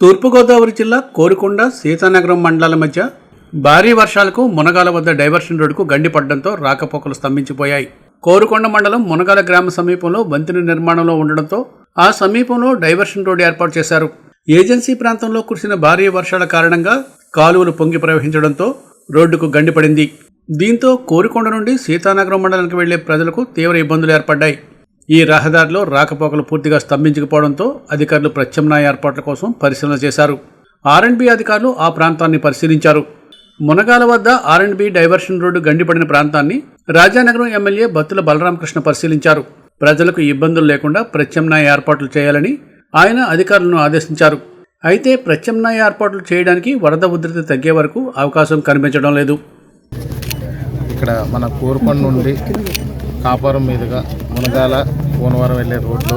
తూర్పుగోదావరి జిల్లా కోరుకొండ సీతానగరం మండలాల మధ్య భారీ వర్షాలకు మునగాల వద్ద డైవర్షన్ రోడ్డుకు గండిపడడంతో రాకపోకలు స్తంభించిపోయాయి. కోరుకొండ మండలం మునగాల గ్రామ సమీపంలో వంతెన నిర్మాణంలో ఉండడంతో ఆ సమీపంలో డైవర్షన్ రోడ్డు ఏర్పాటు చేశారు. ఏజెన్సీ ప్రాంతంలో కురిసిన భారీ వర్షాల కారణంగా కాలువలు పొంగి ప్రవహించడంతో రోడ్డుకు గండిపడింది దీంతో కోరుకొండ నుండి సీతానగరం మండలానికి వెళ్ళే ప్రజలకు తీవ్ర ఇబ్బందులు ఏర్పడ్డాయి. ఈ రహదారిలో రాకపోకలు పూర్తిగా స్తంభించకపోవడంతో అధికారులు ప్రత్యామ్నాయ ఏర్పాట్ల కోసం పరిశీలన చేశారు. ఆర్ఎండ్బి అధికారులు ఆ ప్రాంతాన్ని పరిశీలించారు. మునగాల వద్ద ఆర్ఎండ్బి డైవర్షన్ రోడ్డు గండిపడిన ప్రాంతాన్ని రాజానగరం ఎమ్మెల్యే బత్తుల బలరామకృష్ణ పరిశీలించారు. ప్రజలకు ఇబ్బందులు లేకుండా ప్రత్యామ్నాయ ఏర్పాట్లు చేయాలని ఆయన అధికారులను ఆదేశించారు. అయితే ప్రత్యామ్నాయ ఏర్పాట్లు చేయడానికి వరద ఉధృతి తగ్గే వరకు అవకాశం కనిపించడం లేదు. ఇక్కడ మన కోరుకొండ నుండి కాపురం మీదుగా మునగాల కోనవరం వెళ్ళే రోడ్లో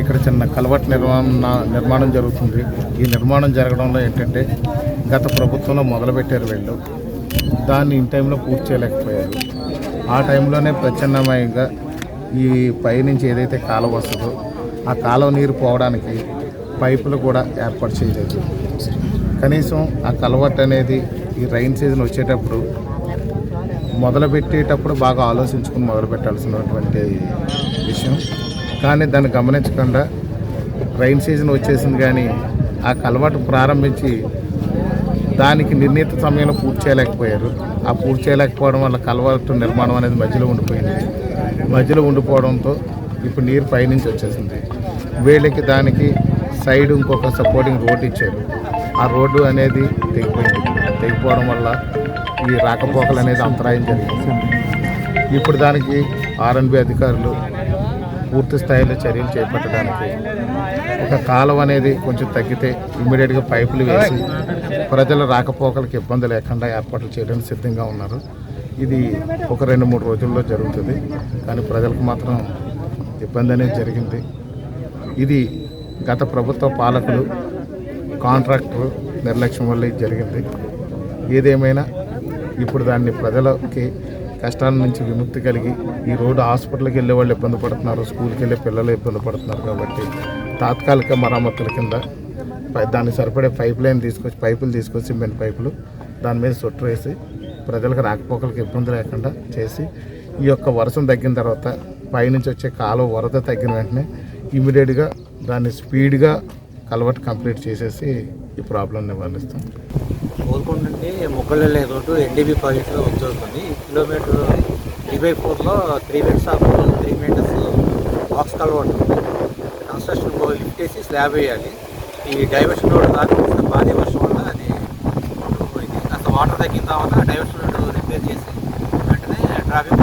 ఇక్కడ చిన్న కలవట్ నిర్మాణం నిర్మాణం జరుగుతుంది. ఈ నిర్మాణం జరగడంలో ఏంటంటే గత ప్రభుత్వంలో మొదలుపెట్టారు వీళ్ళు. దాన్ని ఇన్ టైంలో పూర్తి చేయలేకపోయారు. ఆ టైంలోనే ప్రత్యామ్నాయంగా ఈ పైనుంచి ఏదైతే కాలువ వస్తుందో ఆ కాలువ నీరు పోవడానికి పైపులు కూడా ఏర్పాటు చేయలేదు. కనీసం ఆ కలవట్ అనేది ఈ రైన్ సీజన్ వచ్చేటప్పుడు మొదలుపెట్టేటప్పుడు బాగా ఆలోచించుకుని మొదలు పెట్టాల్సినటువంటి విషయం. కానీ దాన్ని గమనించకుండా రైన్ సీజన్ వచ్చేసింది కానీ ఆ కలవాటు ప్రారంభించి దానికి నిర్ణీత సమయంలో పూర్తి చేయలేకపోయారు. ఆ పూర్తి చేయలేకపోవడం వల్ల కలవాటు నిర్మాణం అనేది మధ్యలో ఉండిపోయింది. మధ్యలో ఉండిపోవడంతో ఇప్పుడు నీరు పైనుంచి వచ్చేసింది. వీళ్ళకి దానికి సైడ్ ఇంకొక సపోర్టింగ్ రోడ్ ఇచ్చారు. ఆ రోడ్డు అనేది తెగిపోయింది. తెగిపోవడం వల్ల ఈ రాకపోకలు అనేది అంతరాయం జరిగింది. ఇప్పుడు దానికి ఆర్ఎన్బి అధికారులు పూర్తి స్థాయిలో చర్యలు చేపట్టడానికి ఒక కాలం అనేది కొంచెం తగ్గితే ఇమ్మీడియట్గా పైపులు వేసి ప్రజల రాకపోకలకు ఇబ్బంది లేకుండా ఏర్పాట్లు చేయడానికి సిద్ధంగా ఉన్నారు. ఇది ఒక రెండు మూడు రోజుల్లో జరుగుతుంది. కానీ ప్రజలకు మాత్రం ఇబ్బంది అనేది జరిగింది. ఇది గత ప్రభుత్వ పాలకులు కాంట్రాక్టర్ నిర్లక్ష్యం వల్ల ఇది జరిగింది. ఏదేమైనా ఇప్పుడు దాన్ని ప్రజలకి కష్టాల నుంచి విముక్తి కలిగి ఈ రోడ్డు హాస్పిటల్కి వెళ్ళే వాళ్ళు ఇబ్బంది పడుతున్నారు స్కూల్కి వెళ్ళే పిల్లలు ఇబ్బంది పడుతున్నారు కాబట్టి తాత్కాలిక మరమ్మతుల కింద పై- దానికి సరిపడే పైప్ లైన్ తీసుకొచ్చి పైపులు తీసుకొచ్చి మెయిన్ పైపులు దాని మీద సొట్టు వేసి ప్రజలకు రాకపోకలకు ఇబ్బంది లేకుండా చేసి ఈ యొక్క వర్షం తగ్గిన తర్వాత పైనుంచి వచ్చే కాలువ వరద తగ్గిన వెంటనే ఇమీడియట్గా దాన్ని స్పీడ్గా కలవట్ కంప్లీట్ చేసేసి ఈ ప్రాబ్లం నివారిస్తాం. కోరుకొండ నుండి మొక్కలెళ్ళే రోడ్డు ఎన్డీబీ ప్రాజెక్టులో వచ్చేస్తుంది. కిలోమీటర్ త్రీ బై ఫోర్లో three metres of three metres box culvert ఉంది కన్స్ట్రక్షన్ లిఫ్ట్ వేసి స్లాబ్ వేయాలి. ఈ డైవర్షన్ రోడ్ కానీ భారీ వర్షం వల్ల అది పోయింది. కాస్త వాటర్ తగ్గిన తర్వాత డైవర్షన్ రోడ్ రిపేర్ చేసి వెంటనే ట్రాఫిక్